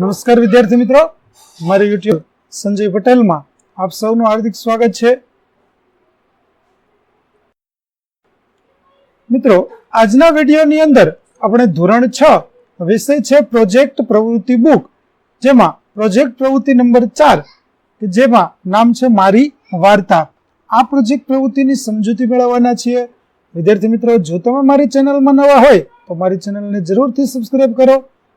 નમસ્કાર વિદ્યાર્થી મિત્રો. મારી યુટ્યુબ સંજય પટેલમાં આપ સૌનું હાર્દિક સ્વાગત છે. મિત્રો, આજના વિડીયોની અંદર આપણે ધોરણ છ વિષય છે પ્રોજેક્ટ પ્રવૃત્તિ બુક જેમાં પ્રોજેક્ટ પ્રવૃત્તિ નંબર ચાર, કે જેમાં નામ છે મારી વાર્તા. આ પ્રોજેક્ટ પ્રવૃત્તિની સમજૂતી મેળવવાના છીએ. વિદ્યાર્થી મિત્રો, જો તમે મારી ચેનલમાં નવા હોય, તો મારી ચેનલને જરૂરથી સબસ્ક્રાઇબ કરો.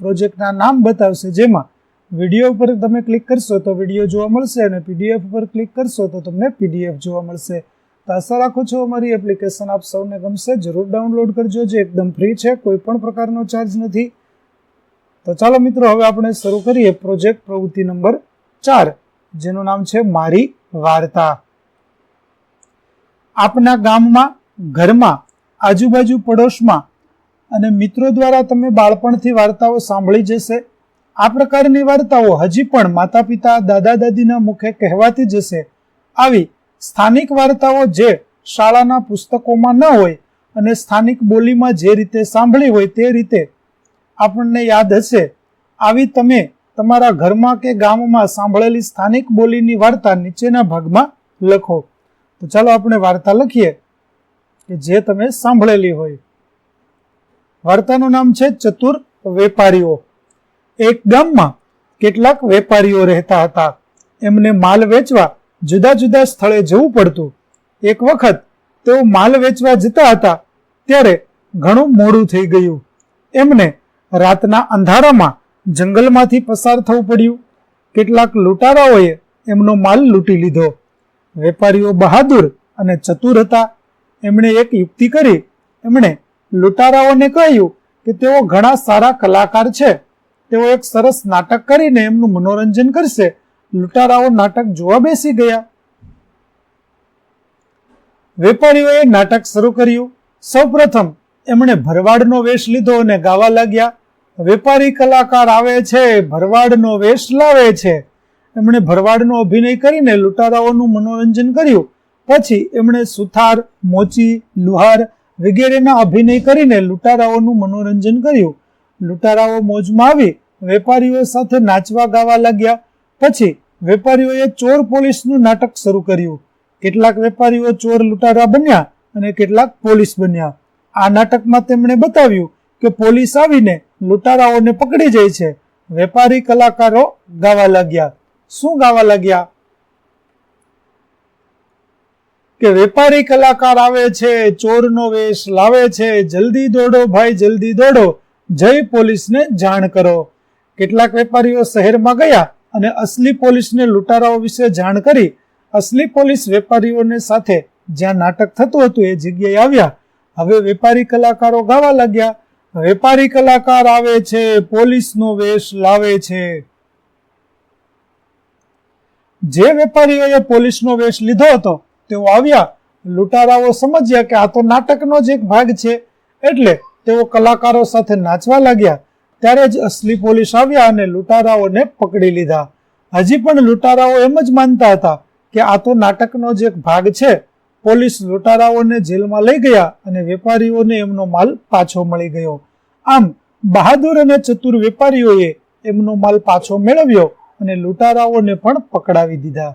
પ્રોજેક્ટના નામ બતાવશે, જેમાં વીડિયો ઉપર તમે ક્લિક કરશો તો વીડિયો જોવા મળશે અને પીડીએફ ઉપર ક્લિક કરશો તો તમને પીડીએફ જોવા મળશે. તો આશા રાખું છું અમારી એપ્લિકેશન આપ સૌને ગમશે, જરૂર ડાઉનલોડ કરજો, જે એકદમ ફ્રી છે, કોઈ પણ પ્રકારનો ચાર્જ નથી. તો ચાલો મિત્રો, હવે આપણે શરૂ કરીએ પ્રોજેક્ટ પ્રવૃત્તિ નંબર ચાર, જેનું નામ છે મારી વાર્તા. આપના ગામમાં, ઘરમાં, આજુબાજુ પડોશમાં અને મિત્રો દ્વારા તમે બાળપણથી વાર્તાઓ સાંભળી જશે. આ પ્રકારની વાર્તાઓ હજી પણ માતા પિતા દાદા દાદીના મુખે કહેવાતી જશે. આવી સ્થાનિક વાર્તાઓ જે શાળાના પુસ્તકોમાં ન હોય અને સ્થાનિક બોલીમાં જે રીતે સાંભળી હોય તે રીતે આપણને યાદ હશે. આવી તમે તમારા ઘરમાં કે ગામમાં સાંભળેલી સ્થાનિક બોલીની વાર્તા નીચેના ભાગમાં લખો. તો ચાલો આપણે વાર્તા લખીએ કે જે તમે સાંભળેલી હોય. વાર્તાનું નામ છે ચતુર વેપારીઓ. એક ગામમાં કેટલાક વેપારીઓ રહેતા હતા. એમને માલ વેચવા જુદા જુદા સ્થળે જવું પડતું. એક વખત તેઓ માલ વેચવા જતા હતા, ત્યારે ઘણું મોડું થઈ ગયું. એમને રાતના અંધારામાં જંગલમાંથી પસાર થવું પડ્યું. કેટલાક લૂંટારાઓએ એમનો માલ લૂંટી લીધો. વેપારીઓ બહાદુર અને ચતુર હતા. એમણે એક યુક્તિ કરી. એમણે લૂંટારાઓને કહ્યું કે તેઓ ઘણા સારા કલાકાર છે. તેઓ એક સરસ નાટક કરીને એમનું મનોરંજન કરશે. લૂંટારાઓ નાટક જોવા બેસી ગયા. વેપારીઓએ નાટક શરૂ કર્યું. સૌપ્રથમ એમણે ભરવાડનો વેશ લીધો અને ગાવા લાગ્યા. વેપારી કલાકાર આવે છે, ભરવાડનો વેશ લાવે છે. એમણે ભરવાડનો અભિનય કરીને લૂંટારાઓનું મનોરંજન કર્યું. પછી એમણે સુથાર, મોચી, લુહાર વગેરેના અભિનય કરીને લૂંટારાઓનું મનોરંજન કર્યું. લૂંટારાઓ મોજમાં આવી, વેપારીઓ સાથે નાચવા ગાવા લાગ્યા. પછી વેપારીઓએ ચોર પોલીસનું નાટક શરૂ કર્યું. કેટલાક વેપારીઓ ચોર લૂંટારા બન્યા અને કેટલાક પોલીસ બન્યા. આ નાટકમાં તેમણે બતાવ્યું કે પોલીસ આવીને લૂંટારાઓને પકડી જાય છે. વેપારી કલાકારો ગાવા લાગ્યા. શું ગાવા લાગ્યા? કે વેપારી કલાકાર આવે છે, ચોરનો વેશ લાવે છે, જલ્દી દોડો ભાઈ, જલ્દી દોડો. જય પોલીસને જાણ કરો. કેટલાક વેપારીઓ શહેરમાં ગયા અને અસલી પોલીસને લૂંટારાઓ વિશે જાણ કરી. અસલી પોલીસ વેપારીઓને સાથે જ્યાં નાટક થતું હતું એ જગ્યાએ આવ્યા. હવે વેપારી કલાકારો ગાવા લાગ્યા. વેપારી કલાકાર આવે છે, પોલીસનો વેશ લાવે છે. જે વેપારીઓએ પોલીસનો વેશ લીધો હતો તેઓ આવ્યા, લૂંટારાઓ સમજ્યા કે આ તો નાટકનો જ એક ભાગ છે. એટલે તેઓ કલાકારો સાથે નાચવા લાગ્યા. ત્યારે જ અસલી પોલીસ આવ્યા અને લૂંટારાઓને પકડી લીધા. હજી પણ લૂંટારાઓ એમ જ માનતા હતા કે આ તો નાટકનો જ એક ભાગ છે. પોલીસ લૂંટારાઓને જેલમાં લઈ ગયા અને વેપારીઓને એમનો માલ પાછો મળી ગયો. આમ, બહાદુર અને ચતુર વેપારીઓએ એમનો માલ પાછો મેળવ્યો અને લૂંટારાઓને પણ પકડાવી દીધા.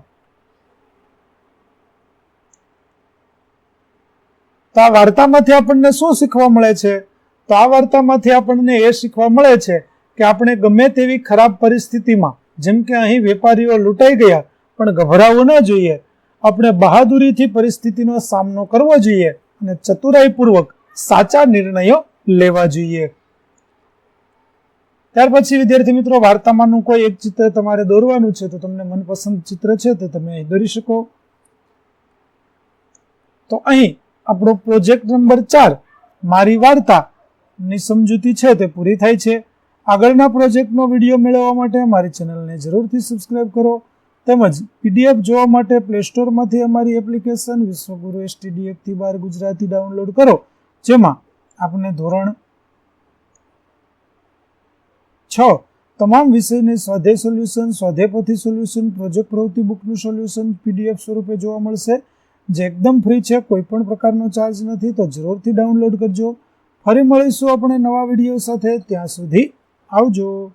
તો આ વાર્તામાંથી આપણને શું શીખવા મળે છે? તો આ વાર્તામાંથી આપણને એ શીખવા મળે છે કે આપણે ગમે તેવી ખરાબ પરિસ્થિતિમાં, જેમ કે અહીં વેપારીઓ લૂંટાઈ ગયા, પણ ગભરાવું ન જોઈએ. આપણે બહાદુરીથી પરિસ્થિતિનો સામનો કરવો જોઈએ અને ચતુરાઈપૂર્વક સાચા નિર્ણયો લેવા જોઈએ. ત્યાર પછી, વિદ્યાર્થી મિત્રો, વાર્તામાંનું કોઈ એક ચિત્ર તમારે દોરવાનું છે, તો તમને મનપસંદ ચિત્ર છે, તે તમે દોરી શકો. તો અહીં આપણો પ્રોજેક્ટ નંબર ચાર, મારી વાર્તા, ની સમજૂતી છે તે પૂરી થાય છે. આગળના પ્રોજેક્ટનો વીડિયો મેળવવા માટે અમારી ચેનલને જરૂરથી સબસ્ક્રાઇબ કરો. તેમજ પીડીએફ જોવા માટે પ્લે સ્ટોરમાંથી અમારી એપ્લિકેશન વિશ્વગુરુ એસટીડીએફથી બાર ગુજરાતી ડાઉનલોડ કરો. જેમાં આપને ધોરણ છ, તમામ વિષયની સ્વાધ્યાય સોલ્યુશન સ્વાધ્યાયપોથી સોલ્યુશન પ્રોજેક્ટ પ્રવૃત્તિ બુકનું સોલ્યુશન પીડીએફ સ્વરૂપે જોવા મળશે. જે એકદમ ફ્રી છે કોઈ પણ પ્રકારનો ચાર્જ નથી, તો જરૂરથી ડાઉનલોડ કરજો. ફરી મળીશું આપણે નવા વીડિયો સાથે. ત્યાં સુધી આવજો.